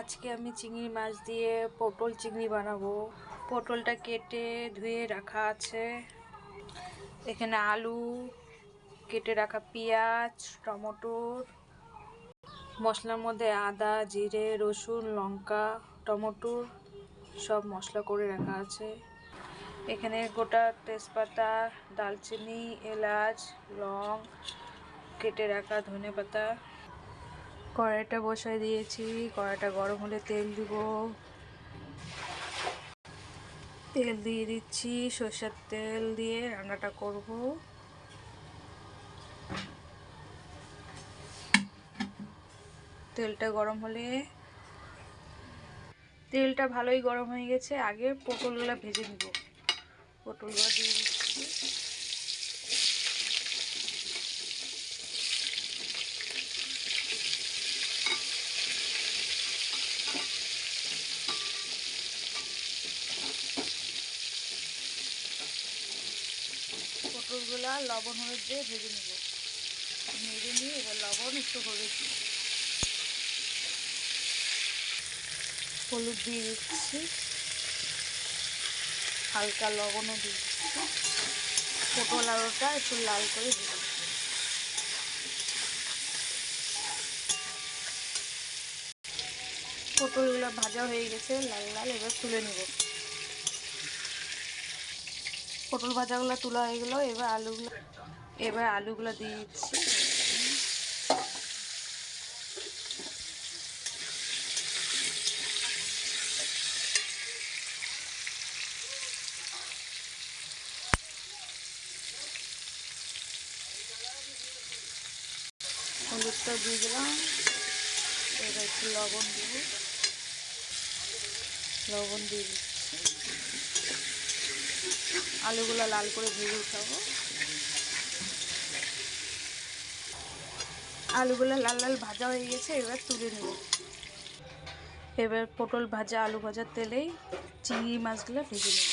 আজকে আমি চিংড়ি মাছ দিয়ে পটল চিংড়ি বানাবো। পটলটা কেটে ধুয়ে রাখা আছে। এখানে আলু, কেটে রাখা পেঁয়াজ টমেটোর মশলার মধ্যে আদা, জিরে, রসুন, লঙ্কা টমেটোর সব মশলা করে রাখা আছে। এখানে গোটা তেজপাতা, দালচিনি, এলাচ, লং, কেটে রাখা ধনে পাতা কড়াইটা বসাই দিয়েছি, কড়াইটা গরম হলে তেল দিব। তেল দিয়ে দিচ্ছি, সর্ষের তেল দিয়ে রান্নাটা করব। তেলটা গরম হলে তেলটা ভালোই গরম হয়ে গেছে, আগে পটলগুলো ভেজে নিব। পটলগুলো দিয়ে দিচ্ছি। পটলগুলা লবণ হলুদ দিয়ে ভেজে নেব। নেড়ে নিয়ে এবার লবণ একটু হলুদ। হলুদ দিয়ে দিচ্ছি। হালকা লবণও দিয়ে দিচ্ছি। পটল আলুটা একটু লাল করে দিয়ে পটলগুলো ভাজা হয়ে গেছে, লাল লাল এবার তুলে নেব। পটল ভাজাগুলো তোলা হয়ে গেলো, এবার আলুগুলো এবার আলুগুলো দিয়ে দিচ্ছি। হলুদটা দিয়ে দিলাম। এবার একটু লবণ দিব লবণ দিয়ে দিচ্ছি। আলুগুলো লাল করে ভেজে উঠাবো। আলুগুলো লাল লাল ভাজা হয়ে গেছে, এবার তুলে নেব। এবার পটল ভাজা, আলু ভাজার তেলেই চিংড়ি মাছগুলো ভেজে নেব।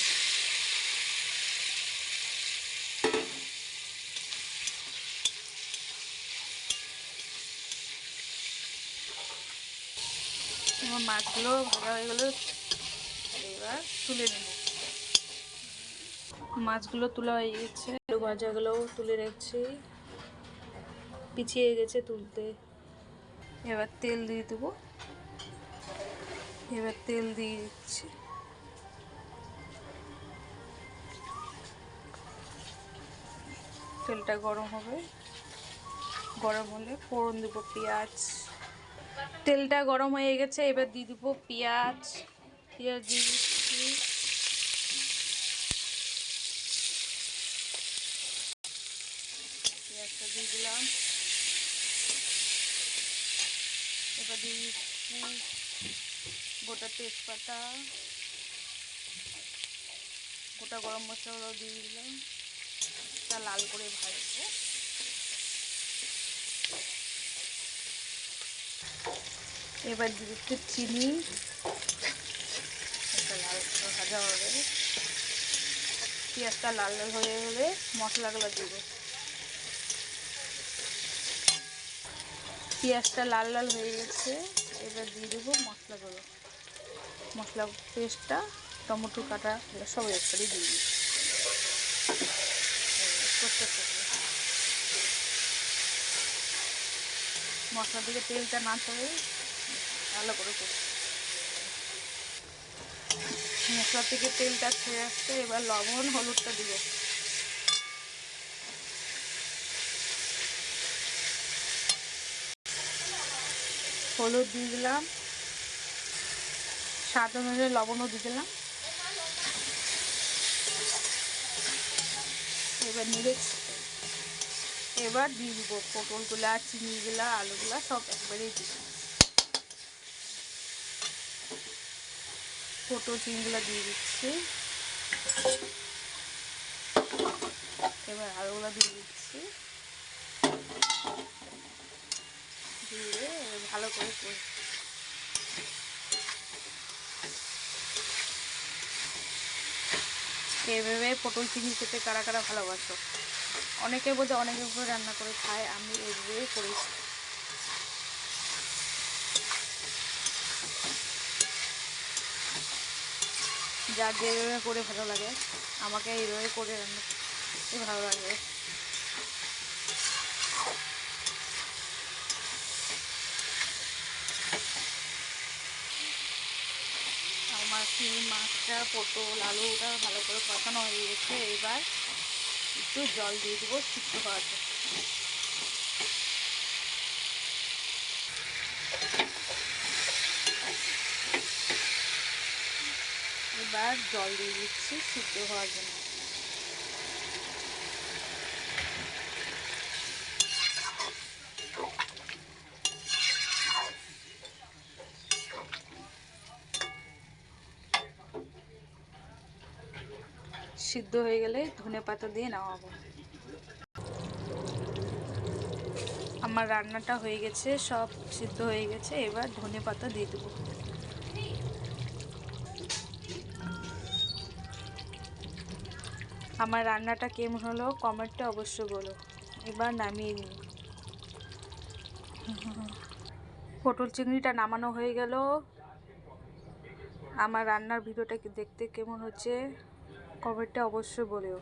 মাছগুলো ভাজা হয়ে গেলো, এবার তুলে নেব। মাছগুলো তোলা হয়ে গেছে আলু ভাজাগুলোও তুলে রাখছি। পিছিয়ে গেছে তুলতে। এবার তেল দিয়ে দেবো। এবার তেল দিয়ে দিচ্ছি। তেলটা গরম হবে। গরম হলে ফোড়ন দেবো পেঁয়াজ। তেলটা গরম হয়ে গেছে, এবার দিয়ে দেবো পেঁয়াজ। পেঁয়াজ দিয়ে দিচ্ছি পেঁয়াজটা দিয়ে দিলাম দিয়ে দিচ্ছি গোটা তেজপাতা, গোটা গরম মশলাগুলো দিয়ে দিলাম। তা লাল করে ভাজবো। এবার দিয়ে দিচ্ছি চিনি। লাল ভাজা হবে। পেঁয়াজটা লাল লাল হয়ে গেলে মশলাগুলো দিয়ে দিব পেঁয়াজটা লাল লাল হয়ে গেছে। এবার দিয়ে দেবো মশলাগুলো মশলা পেস্টটা, টমেটো কাটা সব একসাথে দিয়ে দিই মশলা থেকে তেলটা না ছড়ে ভালো করে মশলা থেকে তেলটা ছেড়ে আসছে, এবার লবণ, হলুদটা দিব। হলুদ দিয়ে দিলাম। স্বাদ অনুযায়ী লবণও দিয়ে দিলাম। এবার নেড়ে, এবার দিয়ে দিব পটলগুলা, চিনিগুলা, আলুগুলা, সব একবারেই দিব পটল, চিনিগুলা দিয়ে দিচ্ছি। এবার আলুগুলা দিয়ে এভাবে পটল চিংড়ি খেতে কারা কারা ভালোবাসো? অনেকে বোধ অনেকে উপরে রান্না করে খায়, আমি এইভাবে করেছি যার যেভাবে করে ভালো লাগে, আমাকে এইভাবে করে রান্না ভালো লাগে। মাছটা, পটল আলুটা ভালো করে কষানো হয়ে গেছে এবার একটু জল দিয়ে দেবো সিদ্ধ হওয়ার। এবার জল দিয়ে দিচ্ছি সিদ্ধ হওয়ার জন্য সিদ্ধ হয়ে গেলে ধনে পাতা দিয়ে নামাবো। আমার রান্নাটা হয়ে গেছে, সব সিদ্ধ হয়ে গেছে, এবার ধনে পাতা দিয়ে দেবো। আমার রান্নাটা কেমন হলো কমেন্টে অবশ্যই বলো। এবার নামিয়ে নিই। পটল চিংড়িটা নামানো হয়ে গেল। আমার রান্নার ভিডিওটা দেখতে কেমন হচ্ছে? কমেন্টে অবশ্যই বলেও।